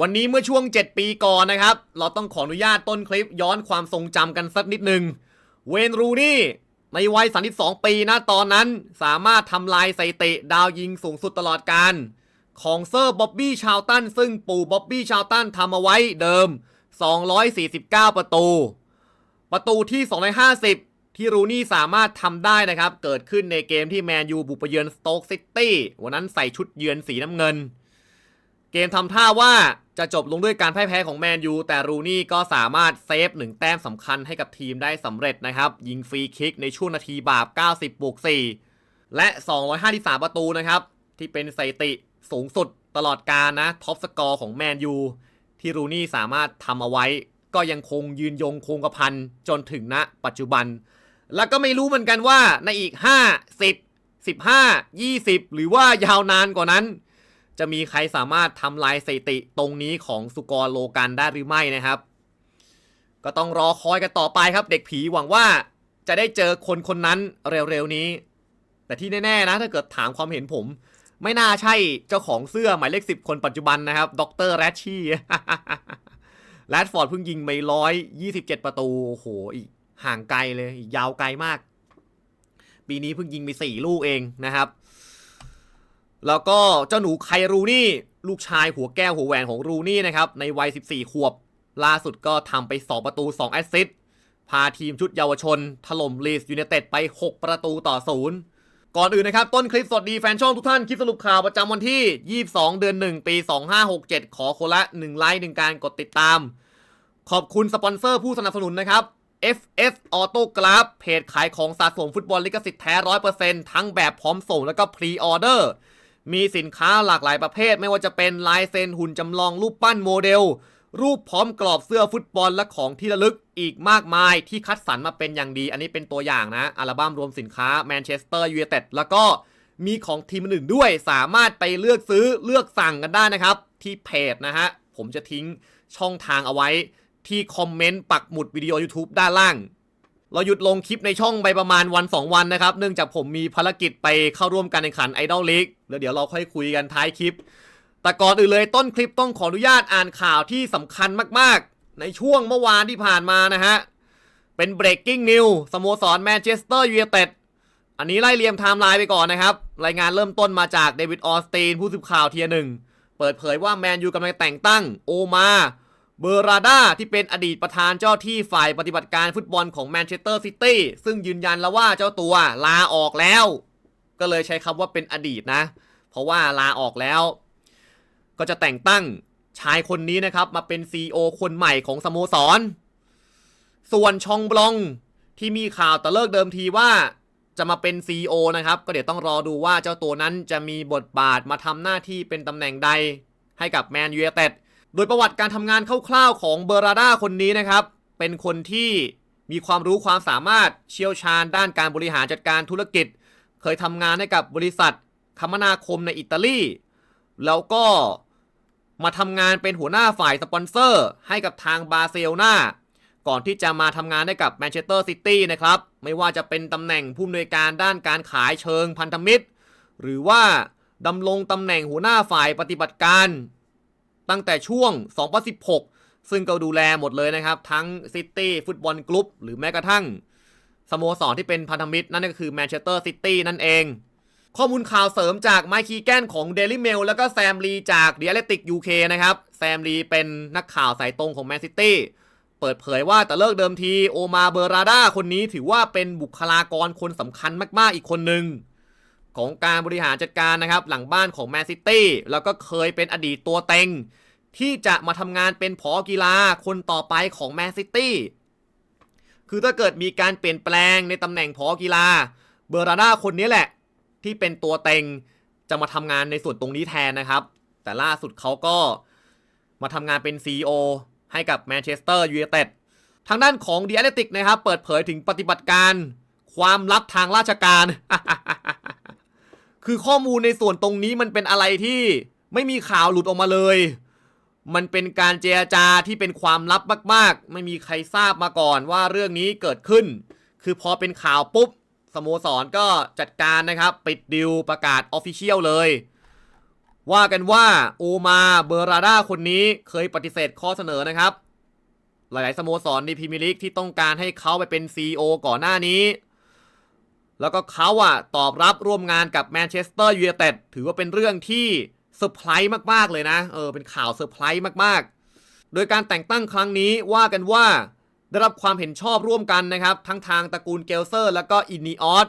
วันนี้เมื่อช่วง 7 ปีก่อนนะครับ เราต้องขออนุญาตต้นคลิปย้อนความทรงจำกันสักนิดหนึ่งเวนรูนี่ในวัย 32 ปีนะตอนนั้นสามารถทำลายสถิติดาวยิงสูงสุดตลอดการ ของเซอร์บ๊อบบี้ชาวตัน ซึ่งปู่บ๊อบบี้ชาวตันทำเอาไว้เดิม 249 ประตู ประตูที่ 250 ที่รูนี่สามารถทำได้นะครับ เกิดขึ้นในเกมที่แมนยูบุกไปเยือนสโต๊กซิตี้วันนั้นใส่ชุดเยือนสีน้ำเงิน เกมทำท่าว่า จะจบลงด้วยการพ่ายแพ้ของแมนยูแต่รูนี่ก็สามารถเซฟหนึ่งแต้มสำคัญให้กับทีมได้สำเร็จนะครับ ยิงฟรีคิกในช่วงนาทีบาป 90บวก4และ 253 ประตูนะครับ ที่เป็นสถิติสูงสุดตลอดการนะท็อปสกอร์ของแมนยูที่รูนี่สามารถทำเอาไว้ ก็ยังคงยืนยงคงกระพันจนถึงณปัจจุบัน แล้วก็ไม่รู้เหมือนกันว่าในอีก 5 10 15 20 หรือว่ายาวนานกว่านั้น จะมีใครสามารถทำลายสถิติตรงนี้ของสุกรโลกันได้หรือไม่นะครับ ก็ต้องรอคอยกันต่อไปครับ เด็กผีหวังว่าจะได้เจอคนคนนั้นเร็วๆนี้ แต่ที่แน่ๆนะ ถ้าเกิดถามความเห็นผม ไม่น่าใช่เจ้าของเสื้อหมายเลขสิบคนปัจจุบันนะครับดรแรชชี่แรดฟอร์ดเพิ่งยิงไปร้อยยี่สิบเจ็ดประตู โอ้โห อีกห่างไกลเลย อีกยาวไกลมาก ปีนี้เพิ่งยิงไปสี่ลูกเองนะครับ แล้วก็เจ้าหนูไครูนี่ ลูกชายหัวแก้วหัวแหวนของรูนี่นะครับในวัย 14 ขวบ ล่าสุดก็ทำไป 2 ประตู 2 แอสซิสต์พาทีมชุดเยาวชน ถล่มลีสยูเนเต็ดไป 6 ประตูต่อศูนย์ก่อนอื่นนะครับ ต้นคลิปสวัสดีแฟนช่องทุกท่าน คลิปสรุปข่าวประจำวันที่ 22 เดือน 1 ปี 2567 ขอคนละ 1 ไลค์1การกดติดตาม ขอบคุณสปอนเซอร์ผู้สนับสนุนนะครับ FS Auto g r a p เพจขายของสะสมฟุตบอลลิขสิทธิ์แท้ 100%ทั้งแบบพร้อมส่งแล้วก็พรีออเดอร์ มีสินค้าหลากหลายประเภท ไม่ว่าจะเป็นลายเซ็นหุ่นจำลองรูปปั้นโมเดล รูปพร้อมกรอบเสื้อฟุตบอลและของที่ระลึกอีกมากมายที่คัดสรรมาเป็นอย่างดี อันนี้เป็นตัวอย่างนะ อัลบั้มรวมสินค้าแมนเชสเตอร์ยูไนเต็ดแล้วก็มีของทีมอื่นด้วยสามารถไปเลือกซื้อเลือกสั่งกันได้นะครับ ที่เพจนะฮะ ผมจะทิ้งช่องทางเอาไว้ที่คอมเมนต์ปักหมุดวิดีโอ YouTube ด้านล่าง เราหยุดลงคลิปในช่องไปประมาณวัน 2 วันนะครับ เนื่องจากผมมีภารกิจไปเข้าร่วมการแข่งขัน Idol League แล้วเดี๋ยวเราค่อยคุยกันท้ายคลิป แต่ก่อนอื่นเลยต้นคลิปต้องขออนุญาตอ่านข่าวที่สำคัญมากๆ ในช่วงเมื่อวานที่ผ่านมานะฮะ เป็น breaking news สโมสรแมนเชสเตอร์ยูไนเต็ดอันนี้ไล่เรียมไทม์ไลน์ไปก่อนนะครับ รายงานเริ่มต้นมาจากเดวิดออสตีนผู้สื่อข่าวเทียหนึ่งเปิดเผยว่าแมนยูกำลังแต่งตั้งโอมา เบอร์ราดาที่เป็นอดีตประธานเจ้าที่ฝ่ายปฏิบัติการฟุตบอลของแมนเชสเตอร์ซิตี้ซึ่งยืนยันแล้วว่าเจ้าตัวลาออกแล้ว ก็เลยใช้คำว่าเป็นอดีตนะ เพราะว่าลาออกแล้ว ก็จะแต่งตั้งชายคนนี้นะครับ มาเป็น CEO คนใหม่ของสโมสร ส่วนชองบลองที่มีข่าวแต่เลิกเดิมทีว่าจะมาเป็น CEO นะครับ ก็เดี๋ยวต้องรอดูว่าเจ้าตัวนั้นจะมีบทบาทมาทำหน้าที่เป็นตำแหน่งใดให้กับแมนยูไนเต็ด โดยประวัติการทำงานคร่าวๆของเบอร์ราดาคนนี้นะครับ เป็นคนที่มีความรู้ความสามารถเชี่ยวชาญด้านการบริหารจัดการธุรกิจ เคยทำงานให้กับบริษัทคมนาคมในอิตาลี แล้วก็มาทำงานเป็นหัวหน้าฝ่ายสปอนเซอร์ ให้กับทางบาร์เซโลนาก่อนที่จะมาทำงานให้กับแมนเชสเตอร์ซิตี้นะครับ ไม่ว่าจะเป็นตำแหน่งผู้อำนวยการด้านการขายเชิงพันธมิตร หรือว่าดำรงตำแหน่งหัวหน้าฝ่ายปฏิบัติการ ตั้งแต่ช่วง 2016 ซึ่งก็ดูแลหมดเลยนะครับ ทั้งซิตี้ฟุตบอลกรุ๊ปหรือแม้กระทั่งสโมสรที่เป็นพันธมิตร นั่นก็คือแมนเชสเตอร์ซิตี้นั่นเอง ข้อมูลข่าวเสริมจากไมค์คีแกนของ Daily Mail แล้วก็แซมลีจาก The Athletic UK นะครับ แซมลีเป็นนักข่าวสายตรงของแมนซิตี้เปิดเผยว่าแต่เลิกเดิมทีโอมาเบอราดาคนนี้ถือว่าเป็นบุคลากรคนสำคัญมากๆอีกคนหนึ่ง ของการบริหารจัดการนะครับ หลังบ้านของแมนซิตี้แล้วก็เคยเป็นอดีตตัวเต็ง ที่จะมาทำงานเป็นผอกีฬาคนต่อไปของแมนซิตี้คือถ้าเกิดมีการเปลี่ยนแปลงในตำแหน่งผอกีฬา เบอร์ราดาคนนี้แหละ ที่เป็นตัวเต็งจะมาทำงานในส่วนตรงนี้แทนนะครับ แต่ล่าสุดเขาก็มาทำงานเป็น CEO ให้กับแมนเชสเตอร์ยูไนเต็ดทางด้านของ The Athletic นะครับ เปิดเผยถึงปฏิบัติการ ความลับทางราชการ คือข้อมูลในส่วนตรงนี้มันเป็นอะไรที่ไม่มีข่าวหลุดออกมาเลย มันเป็นการเจรจาที่เป็นความลับมาก ๆ ไม่มีใครทราบมาก่อนว่าเรื่องนี้เกิดขึ้น คือพอเป็นข่าวปุ๊บสโมสรก็จัดการนะครับ ปิดดิวประกาศออฟฟิเชียลเลย ว่ากันว่าโอมาเบอราดาคนนี้เคยปฏิเสธข้อเสนอนะครับ หลาย ๆ สโมสรในพรีเมียร์ลีกที่ต้องการให้เขาไปเป็น CEO ก่อนหน้านี้ แล้วก็เขาอะตอบรับร่วมงานกับแมนเชสเตอร์ยูไนเต็ดถือว่าเป็นเรื่องที่เซอร์ไพรส์มากๆเลยนะ เออเป็นข่าวเซอร์ไพรส์มากๆ โดยการแต่งตั้งครั้งนี้ว่ากันว่า ได้รับความเห็นชอบร่วมกันนะครับ ทั้งทางตระกูลเกลเซอร์ แล้วก็อินนีออส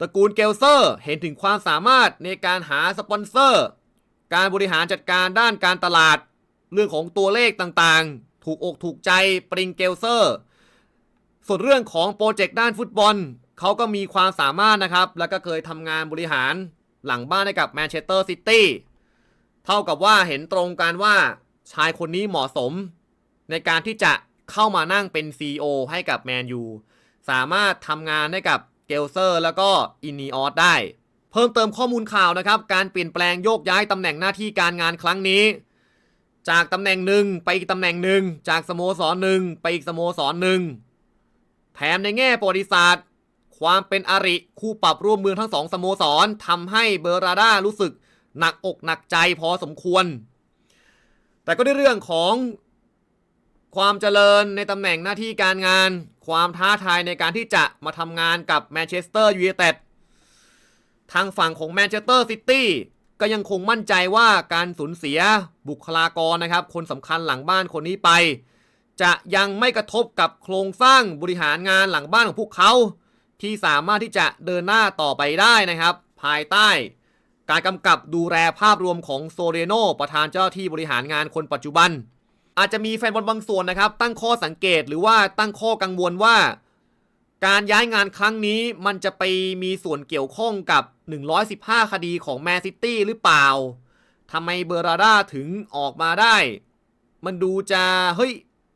ตระกูลเกลเซอร์เห็นถึงความสามารถในการหาสปอนเซอร์ การบริหารจัดการด้านการตลาด เรื่องของตัวเลขต่างๆ ถูกอกถูกใจปริงเกลเซอร์ ส่วนเรื่องของโปรเจกต์ด้านฟุตบอล เขาก็มีความสามารถนะครับ แล้วก็เคยทำงานบริหารหลังบ้านให้กับแมนเชสเตอร์ซิตี้เท่ากับว่าเห็นตรงกันว่าชายคนนี้เหมาะสม ในการที่จะเข้ามานั่งเป็น CEO ให้กับแมนยูสามารถทำงานให้กับเกลเซอร์แล้วก็อินนีออสได้ เพิ่มเติมข้อมูลข่าวนะครับ การเปลี่ยนแปลงโยกย้ายตำแหน่งหน้าที่การงานครั้งนี้ จากตำแหน่งหนึ่งไปอีกตำแหน่งหนึ่งจากสโมสรหนึ่งไปอีกสโมสรหนึ่งแถมในแง่ประวัติศาสตร์ ความเป็นอริคู่ปรับร่วมเมืองทั้งสองสโมสรทำให้เบอร์ราดารู้สึกหนักอกหนักใจพอสมควร แต่ก็ในเรื่องของความเจริญในตำแหน่งหน้าที่การงาน ความท้าทายในการที่จะมาทำงานกับแมนเชสเตอร์ยูไนเต็ดทางฝั่งของแมนเชสเตอร์ซิตี้ก็ยังคงมั่นใจว่าการสูญเสียบุคลากรนะครับ คนสำคัญหลังบ้านคนนี้ไป จะยังไม่กระทบกับโครงสร้างบริหารงานหลังบ้านของพวกเขา ที่สามารถที่จะเดินหน้าต่อไปได้นะครับ ภายใต้ การกำกับดูแลภาพรวมของโซเรโนประธานเจ้าที่บริหารงานคนปัจจุบัน อาจจะมีแฟนบอลบางส่วนนะครับ ตั้งข้อสังเกตหรือว่าตั้งข้อกังวลว่า การย้ายงานครั้งนี้มันจะไปมีส่วนเกี่ยวข้องกับ 115 คดีของแมนซิตี้หรือเปล่าทำไมเบอร์ราดาถึงออกมาได้ มันดูจะเฮ้ย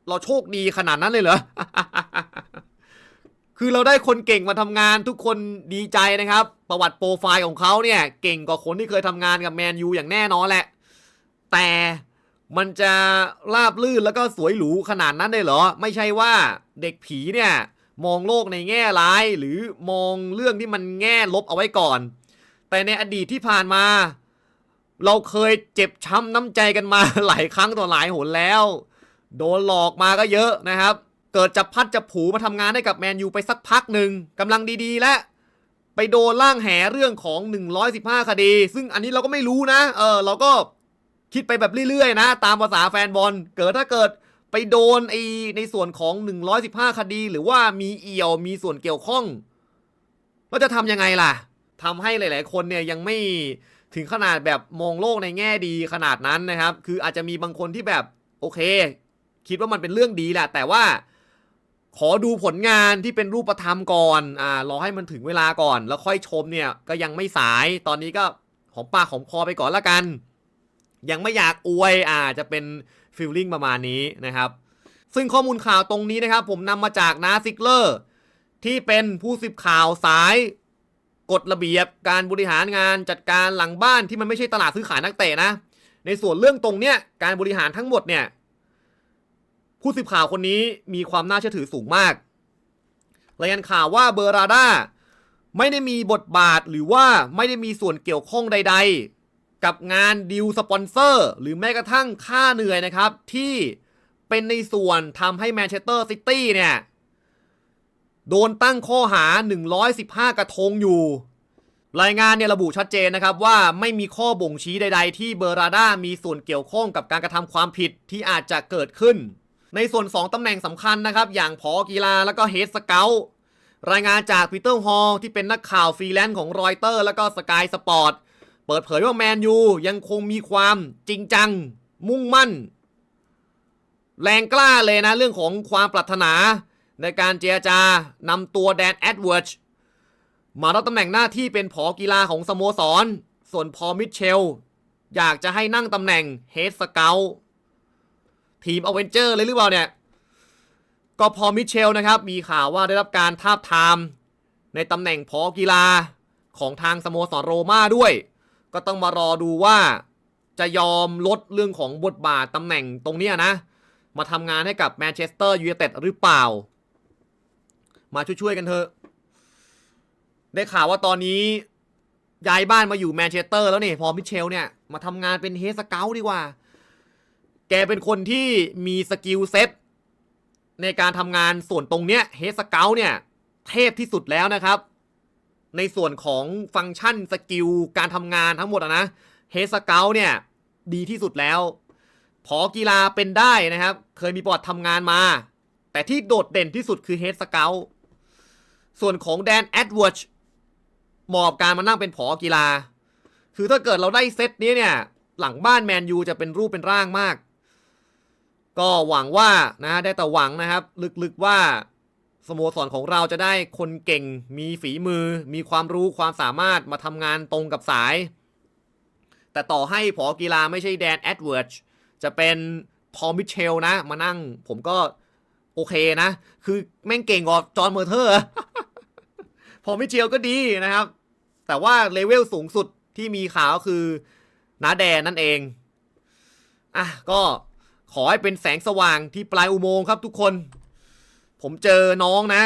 เราโชคดีขนาดนั้นเลยเหรอ คือเราได้คนเก่งมาทำงานทุกคนดีใจนะครับ ประวัติโปรไฟล์ของเขาเนี่ย เก่งกว่าคนที่เคยทำงานกับแมนยูอย่างแน่นอนแหละ แต่มันจะราบลื่นแล้วก็สวยหรูขนาดนั้นเลยเหรอ ไม่ใช่ว่าเด็กผีเนี่ย มองโลกในแง่ร้าย หรือมองเรื่องที่มันแง่ลบเอาไว้ก่อน แต่ในอดีตที่ผ่านมา เราเคยเจ็บช้ำน้ำใจกันมาหลายครั้งต่อหลายหนแล้ว โดนหลอกมาก็เยอะนะครับ เกิดจะพัดจะผูมาทำงานให้กับแมนยูไปสักพักหนึ่งกำลังดีๆ และไปโดนล่างแหเรื่องของ 115 คดี ซึ่งอันนี้เราก็ไม่รู้นะ เออ เราก็คิดไปแบบเรื่อยๆ นะ ตามภาษาแฟนบอล เกิดถ้าเกิดไปโดนไอในส่วนของ 115 คดี หรือว่ามีเอี่ยวมีส่วนเกี่ยวข้อง เราจะทำยังไงล่ะทำให้หลาย ๆ คนเนี่ยยังไม่ถึงขนาดแบบมองโลกในแง่ดีขนาดนั้นนะครับ คืออาจจะมีบางคนที่แบบโอเค คิดว่ามันเป็นเรื่องดีแหละ แต่ว่า ขอดูผลงานที่เป็นรูปธรรมก่อนอ่ารอให้มันถึงเวลาก่อน แล้วค่อยชมเนี่ยก็ยังไม่สายตอนนี้ก็หอมปากหอมคอไปก่อนละกัน ยังไม่อยากอวยอ่าจะเป็นฟีลลิ่งประมาณนี้นะครับ ซึ่งข้อมูลข่าวตรงนี้นะครับ ผมนำมาจากนาซิกเลอร์ ที่เป็นผู้สืบข่าวสายกฎระเบียบการบริหารงานจัดการหลังบ้านที่มันไม่ใช่ตลาดซื้อขายนักเตะนะ ในส่วนเรื่องตรงเนี้ยการบริหารทั้งหมดเนี่ย ผู้สืบข่าวคนนี้มีความน่าเชื่อถือสูงมากรายงานข่าวว่าเบอร์ราดาไม่ได้มีบทบาทหรือว่าไม่ได้มีส่วนเกี่ยวข้องใด ๆ กับงานดิวสปอนเซอร์ หรือแม้กระทั่งค่าเหนื่อยนะครับ ที่เป็นในส่วนทำให้แมนเชสเตอร์ซิตี้เนี่ย โดนตั้งข้อหา 115 กระทงอยู่ รายงานเนี่ยระบุชัดเจนนะครับว่าไม่มีข้อบ่งชี้ใด ๆ ที่เบอร์ราดามีส่วนเกี่ยวข้องกับการกระทำความผิดที่อาจจะเกิดขึ้น ในส่วน 2 ตำแหน่งสำคัญนะครับ อย่างพอกีฬาแล้วก็เฮดสเกลรายงานจากปีเตอร์ฮอลที่เป็นนักข่าวฟรีแลนซ์ของรอยเตอร์แล้วก็สกายสปอร์ตเปิดเผยว่าแมนยูยังคงมีความจริงจัง มุ่งมั่น แรงกล้าเลยนะ เรื่องของความปรารถนา ในการเจรจานำตัวแดนแอดเวิร์ดมารับตำแหน่งหน้าที่เป็นผอกีฬาของสโมสร ส่วนพอมิเชล อยากจะให้นั่งตำแหน่งเฮดสเกล ทีมอเวนเจอร์เลยหรือเปล่าเนี่ย ก็พอมิเชลนะครับ มีข่าวว่าได้รับการทาบทาม ในตำแหน่งพอกีฬาของทางสโมสรโรม่าด้วย ก็ต้องมารอดูว่าจะยอมลดเรื่องของบทบาทตำแหน่งตรงนี้นะ มาทำงานให้กับแมนเชสเตอร์ยูไนเต็ดหรือเปล่า มาช่วยๆกันเถอะ ได้ข่าวว่าตอนนี้ย้ายบ้านมาอยู่แมนเชสเตอร์แล้วนี่พอมิเชลเนี่ย มาทำงานเป็นเฮสเกลดีกว่า แกเป็นคนที่มีสกิลเซ็ตในการทำงานส่วนตรงเนี้ยเฮสเกลเนี่ย เทพที่สุดแล้วนะครับ ในส่วนของฟังก์ชันสกิลการทำงานทั้งหมดนะเฮสเกลเนี่ย ดีที่สุดแล้วพอกีฬาเป็นได้นะครับ เคยมีประวัติทำงานมา แต่ที่โดดเด่นที่สุดคือเฮดสเกลส่วนของแดนแอดเวิร์ดเหมาะกับการมานั่งเป็นผอกีฬา คือถ้าเกิดเราได้เซตนี้เนี่ย หลังบ้านแมนยูจะเป็นรูปเป็นร่างมาก ก็หวังว่านะได้แต่หวังนะครับ ลึกๆว่าสโมสรของเราจะได้คนเก่ง มีฝีมือ มีความรู้ความสามารถมาทำงานตรงกับสาย แต่ต่อให้ผอกีฬาไม่ใช่แดนแอดเวิร์ดจะเป็นพอลมิเชลนะ มานั่งผมก็โอเคนะ คือแม่งเก่งกว่าจอห์นเมอร์เทอร์ พอมิเชลก็ดีนะครับ แต่ว่าเลเวลสูงสุดที่มีข่าวก็คือนาแดนนั่นเอง อะก็ ขอให้เป็นแสงสว่างที่ปลายอุโมงค์ครับทุกคน ผมเจอน้องนะ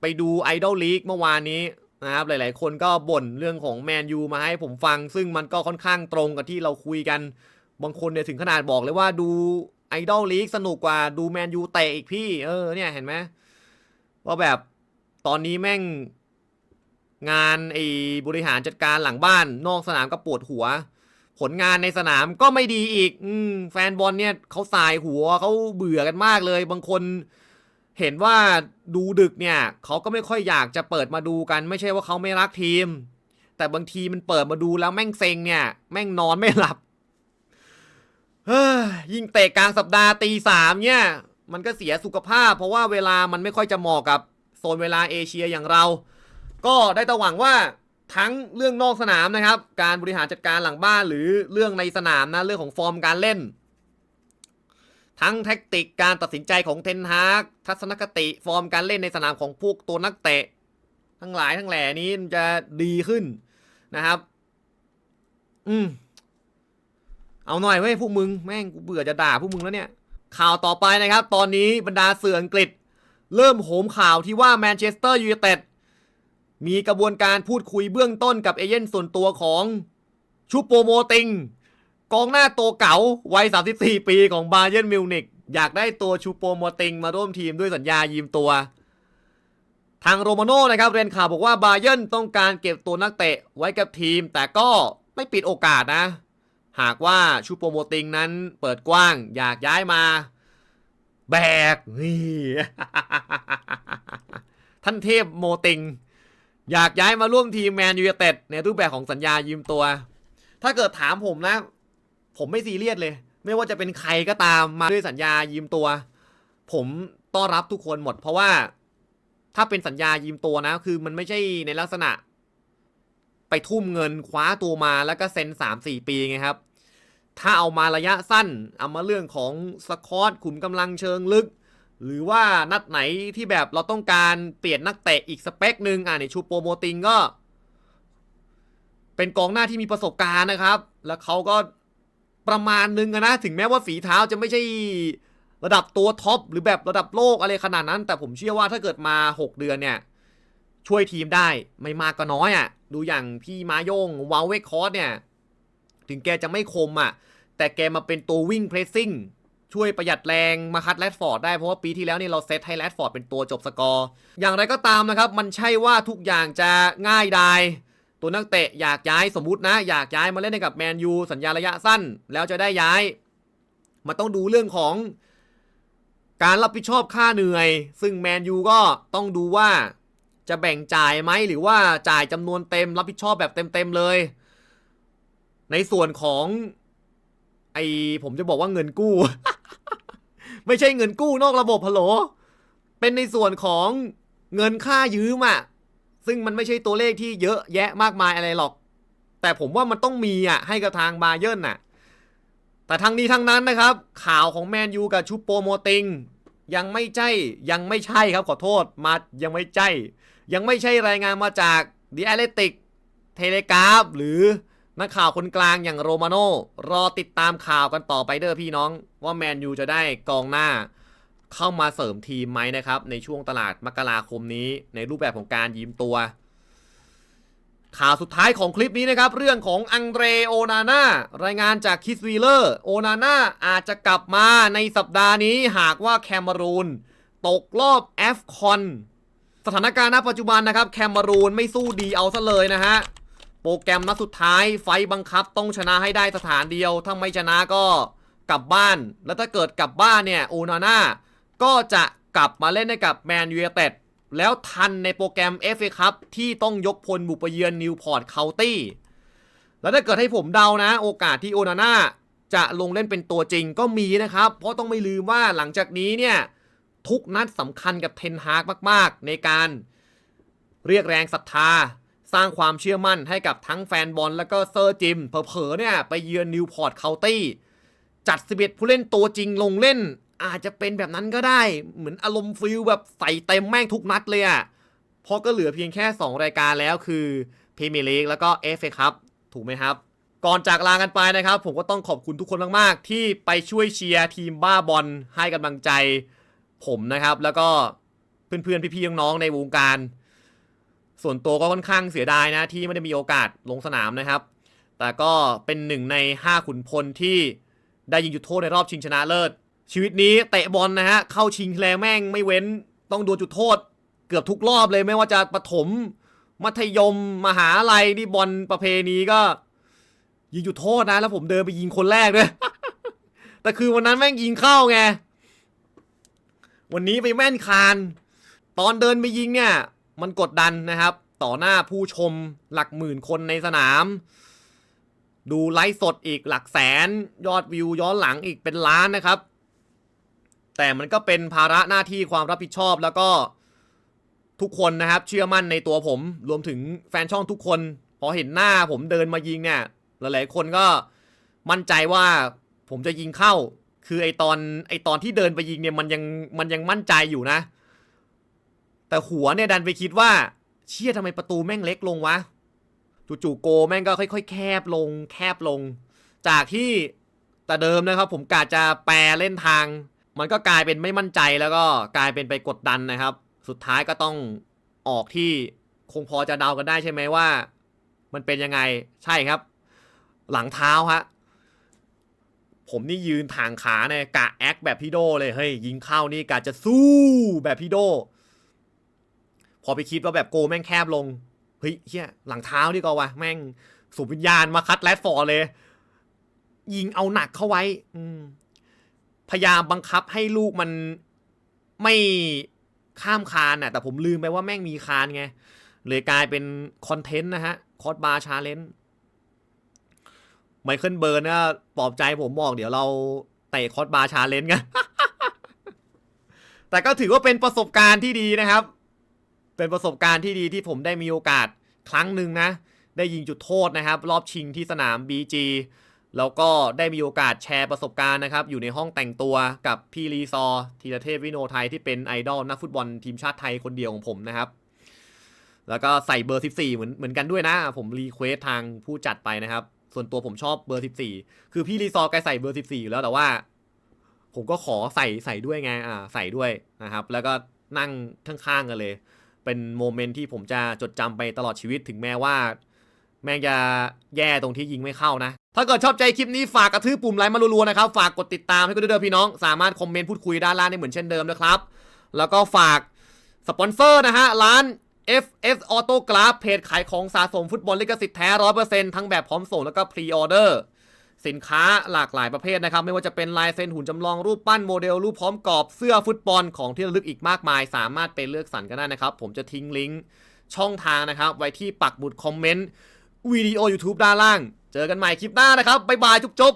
ไปดูไอดอลลีกเมื่อวานนี้นะครับหลาย ๆ คนก็บ่นเรื่องของแมนยูมาให้ผมฟัง ซึ่งมันก็ค่อนข้างตรงกับที่เราคุยกัน บางคนเนี่ยถึงขนาดบอกเลยว่าดูไอดอลลีกสนุกกว่าดูแมนยูเตะอีกพี่ เออเนี่ยเห็นไหมว่าแบบตอนนี้แม่งงานไอ้บริหารจัดการหลังบ้าน นอกสนามก็ปวดหัว ผลงานในสนามก็ไม่ดีอีกอแฟนบอลเนี่ยเขาสายหัวเขาเบื่อกันมากเลย บางคนเห็นว่าดูดึกเนี่ยเขาก็ไม่ค่อยอยากจะเปิดมาดูกัน ไม่ใช่ว่าเขาไม่รักทีม แต่บางทีมันเปิดมาดูแล้วแม่งเซ็งเนี่ย แม่งนอนไม่หลับยยิ่งเตะกลางสัปดาห์ตีสามเนี่ย มันก็เสียสุขภาพ เพราะว่าเวลามันไม่ค่อยจะเหมาะกับโซนเวลาเอเชียอย่างเรา ก็ได้แต่หวังว่า ทั้งเรื่องนอกสนามนะครับ การบริหารจัดการหลังบ้านหรือเรื่องในสนามนะเรื่องของฟอร์มการเล่น ทั้งแท็กติกการตัดสินใจของเทนฮากทัศนคติฟอร์มการเล่นในสนามของพวกตัวนักเตะ ทั้งหลายทั้งแหล่นี้มันจะดีขึ้นนะครับ อืมเอาหน่อยเว้ยพวกมึงแม่งกูเบื่อจะด่าพวกมึงแล้วเนี่ย ข่าวต่อไปนะครับ ตอนนี้บรรดาเสื่ออังกฤษ เริ่มโหมข่าวที่ว่าแมนเชสเตอร์ยูไนเต็ด มีกระบวนการพูดคุยเบื้องต้นกับเอเย่นส่วนตัวของชูโปโมติง กองหน้าตัวเก๋าวัย 34 ปีของบาเย r n นมิวนิกอยากได้ตัวชูโปโมติงมาร่วมทีมด้วยสัญญายืมตัว ทางโรมาโน่นะครับเรียนข่าวบอกว่าบาเย r n ต้องการเก็บตัวนักเตะไว้กับทีม แต่ก็ไม่ปิดโอกาสนะ หากว่าชูโปโมติงนั้นเปิดกว้างอยากย้ายมา แบกนี่ท่านเทพโมติง อยากย้ายมาร่วมทีมแมนยูเต็ดในรูปแบบของสัญญายืมตัว ถ้าเกิดถามผมนะ ผมไม่ซีเรียสเลย ไม่ว่าจะเป็นใครก็ตามมาด้วยสัญญายืมตัว ผมต้อนรับทุกคนหมด เพราะว่า ถ้าเป็นสัญญายืมตัวนะ คือมันไม่ใช่ในลักษณะ ไปทุ่มเงินคว้าตัวมาแล้วก็เซ็นสามสี่ปีไงครับ ถ้าเอามาระยะสั้น เอามาเรื่องของสคอตขุมกำลังเชิงลึก หรือว่านัดไหนที่แบบเราต้องการเปลี่ยนนักเตะอีกสเปคหนึ่งอ่าในชูโปโมติงก็ เป็นกองหน้าที่มีประสบการณ์นะครับ แล้วเขาก็ประมาณนึงอะนะ ถึงแม้ว่าฝีเท้าจะไม่ใช่ระดับตัวท็อปหรือแบบระดับโลกอะไรขนาดนั้น แต่ผมเชื่อว่าถ้าเกิดมา 6 เดือนเนี่ย ช่วยทีมได้ไม่มากก็น้อยอะ่ะ ดูอย่างพี่มาโยงวาลเวคคอร์สเนี่ย ถึงแกจะไม่คมอะ่ะ แต่แกมาเป็นตัววิ่งเพรสซิ่ง ช่วยประหยัดแรงมาคัดแรดฟอร์ดได้เพราะว่าปีที่แล้วนี่เราเซตให้แรดฟอร์ดเป็นตัวจบสกอร์ อย่างไรก็ตามนะครับ มันใช่ว่าทุกอย่างจะง่ายดายตัวนักเตะอยากย้ายสมมตินะ อยากย้ายมาเล่นให้กับแมนยูสัญญาระยะสั้น แล้วจะได้ย้าย มันต้องดูเรื่องของการรับผิดชอบค่าเหนื่อย ซึ่งแมนยูก็ต้องดูว่าจะแบ่งจ่ายไหมหรือว่าจ่ายจำนวนเต็ม รับผิดชอบแบบเต็มๆเลย ในส่วนของ ไอผมจะบอกว่าเงินกู้ ไม่ใช่เงินกู้นอกระบบฮัลโหล เป็นในส่วนของเงินค่ายืมอะซึ่งมันไม่ใช่ตัวเลขที่เยอะแยะมากมายอะไรหรอก แต่ผมว่ามันต้องมีอะให้กับทางบาเยิร์นน่ะ แต่ทั้งนี้ทั้งนั้นนะครับ ข่าวของแมนยูกับชูโปโมติงยังไม่ใช่ยังไม่ใช่ครับขอโทษมายังไม่ใช่ ยังไม่ใช่รายงานมาจาก The Athletic เทเลกราฟหรือ นักข่าวคนกลางอย่างโรมาโนรอติดตามข่าวกันต่อไปเด้อพี่น้อง ว่าแมนยูจะได้กองหน้า เข้ามาเสริมทีมไหมนะครับ ในช่วงตลาดมกราคมนี้ ในรูปแบบของการยืมตัว ข่าวสุดท้ายของคลิปนี้นะครับ เรื่องของอังเดรโอนาน่ารายงานจากคิสวีเลอร์โอนาน่าอาจจะกลับมาในสัปดาห์นี้หากว่าแคมารูนตกรอบแอฟคอนสถานการณ์ณปัจจุบันนะครับแคมารูนไม่สู้ดีเอาซะเลยนะฮะ โปรแกรมนัดสุดท้ายไฟบังคับต้องชนะให้ได้สถานเดียว ถ้าไม่ชนะก็กลับบ้าน แล้วถ้าเกิดกลับบ้านเนี่ยโอนาน่าก็จะกลับมาเล่นให้กับแมนยูไนเต็ดแล้วทันในโปรแกรม FA ครับที่ต้องยกพลบุกไปเยือนนิวพอร์ตเคานตี้ แล้วถ้าเกิดให้ผมเดานะ โอกาสที่โอนาน่าจะลงเล่นเป็นตัวจริงก็มีนะครับ เพราะต้องไม่ลืมว่าหลังจากนี้เนี่ย ทุกนัดสำคัญกับเทนฮากมาก ๆ ในการเรียกแรงศรัทธา สร้างความเชื่อมั่นให้กับทั้งแฟนบอลแล้วก็เซอร์จิมเผลอๆเนี่ยไปเยือนนิวพอร์ตเคาน์ตี้จัด 11 ผู้เล่นตัวจริงลงเล่น อาจจะเป็นแบบนั้นก็ได้ เหมือนอารมณ์ฟิลแบบใส่เต็มแม่งทุกนัดเลยอะ่ะเพราะก็เหลือเพียงแค่ 2 รายการแล้วคือพรีเมียร์ลีกแล้วก็เอฟเอครับถูกไหมครับ ก่อนจากลากันไปนะครับ ผมก็ต้องขอบคุณทุกคนมาก ๆ ที่ไปช่วยเชียร์ทีมบ้าบอลให้กำลังใจ ผมนะครับ แล้วก็เพื่อนๆพี่ๆน้องๆในวงการ ส่วนตัวก็ค่อนข้างเสียดายนะที่ไม่ได้มีโอกาสลงสนามนะครับ แต่ก็เป็นหนึ่งใน 5 ขุนพลที่ได้ยิงจุดโทษในรอบชิงชนะเลิศ ชีวิตนี้เตะบอลนะฮะเข้าชิงแลแม่งไม่เว้นต้องดวลจุดโทษ เกือบทุกรอบเลยไม่ว่าจะประถม มัธยมมหาลัยนี่บอลประเพณีก็ ยิงจุดโทษนะ แล้วผมเดินไปยิงคนแรกด้วยแต่คือวันนั้นแม่งยิงเข้าไงวันนี้ไปแม่นคาน ตอนเดินไปยิงเนี่ย มันกดดันนะครับ ต่อหน้าผู้ชมหลักหมื่นคนในสนาม ดูไลฟ์สดอีกหลักแสน ยอดวิวย้อนหลังอีกเป็นล้านนะครับ แต่มันก็เป็นภาระหน้าที่ความรับผิดชอบแล้วก็ทุกคนนะครับ เชื่อมั่นในตัวผมรวมถึงแฟนช่องทุกคน พอเห็นหน้าผมเดินมายิงเนี่ย หลายๆคนก็มั่นใจว่าผมจะยิงเข้า คือไอตอนไอตอนที่เดินไปยิงเนี่ยมันยังมันยังมั่นใจอยู่นะ แต่หัวเนี่ยดันไปคิดว่า เชี่ยทำไมประตูแม่งเล็กลงวะจู่ๆโกแม่งก็ค่อย ๆ แคบลง แคบลง จากที่แต่เดิมนะครับ ผมกาจะแปรเล่นทาง มันก็กลายเป็นไม่มั่นใจแล้วก็กลายเป็นไปกดดันนะครับ สุดท้ายก็ต้องออกที่คงพอจะเดากันได้ใช่ไหมว่า มันเป็นยังไงใช่ครับ หลังเท้าฮะผมนี่ยืนทางขาเนี่ยกะแอคแบบพี่โดเลยเฮ้ยยิงเข้านี่กะจะสู้แบบพี่โด อไปคิดว่าแบบโกแม่งแคบลง เฮ้ยเฮียหลังเท้าดีกว่าวะแม่งสูบวิญญาณมาคัดแรดฟอร์เลย ยิงเอาหนักเข้าไว้ อืมพยายามบังคับให้ลูกมันไม่ข้ามคานน่ะ แต่ผมลืมไปว่าแม่งมีคานไง เลยกลายเป็นคอนเทนต์นะฮะ คอร์สบาร์ชาเลนจ์ไมเคิลเบิร์นนะปลอบใจผมบอกเดี๋ยวเราเตะคอร์สบาร์ชาเลนจ์กันแต่ก็ถือว่าเป็นประสบการณ์ที่ดีนะครับ เป็นประสบการณ์ที่ดีที่ผมได้มีโอกาสครั้งหนึ่งนะ ได้ยิงจุดโทษนะครับ รอบชิงที่สนาม BG แล้วก็ได้มีโอกาสแชร์ประสบการณ์นะครับ อยู่ในห้องแต่งตัวกับพี่รีซอธีรเทพวิโนไทยที่เป็นไอดอลนักฟุตบอลทีมชาติไทยคนเดียวของผมนะครับ แล้วก็ใส่เบอร์ 14 เหมือนเหมือนกันด้วยนะ ผมรีเควสทางผู้จัดไปนะครับ ส่วนตัวผมชอบเบอร์ 14 คือพี่รีซอแกใส่เบอร์ 14 อยู่แล้วแต่ว่า ผมก็ขอใส่ใส่ด้วยไงอ่าใส่ด้วยนะครับ แล้วก็นั่งข้างๆกันเลย เป็นโมเมนต์ที่ผมจะจดจำไปตลอดชีวิตถึงแม้ว่า แม่งจะแย่ตรงที่ยิงไม่เข้านะ ถ้าเกิดชอบใจคลิปนี้ฝากกระทืบปุ่มไลค์มารัวๆนะครับ ฝากกดติดตามให้กันด้วยเด้อพี่น้อง สามารถคอมเมนต์พูดคุยด้านล่างได้เหมือนเช่นเดิมนะครับ แล้วก็ฝากสปอนเซอร์นะฮะร้าน FS Auto g l a s เพจขายของสะสมฟุตบอลลิขสิทธิ์แท้ร้อยเปอร์เซ็นต์ทั้งแบบพร้อมส่งแล้วก็พรีออเดอร์ สินค้าหลากหลายประเภทนะครับ ไม่ว่าจะเป็นลายเซ็นหุ่นจำลองรูปปั้นโมเดลรูปพร้อมกรอบเสื้อฟุตบอลของที่ระลึกอีกมากมาย สามารถไปเลือกสรรกันได้นะครับ ผมจะทิ้งลิงก์ช่องทางนะครับ ไว้ที่ปักหมุดคอมเมนต์วิดีโอ YouTube ด้านล่าง เจอกันใหม่คลิปหน้านะครับบ๊ายบายจุ๊บ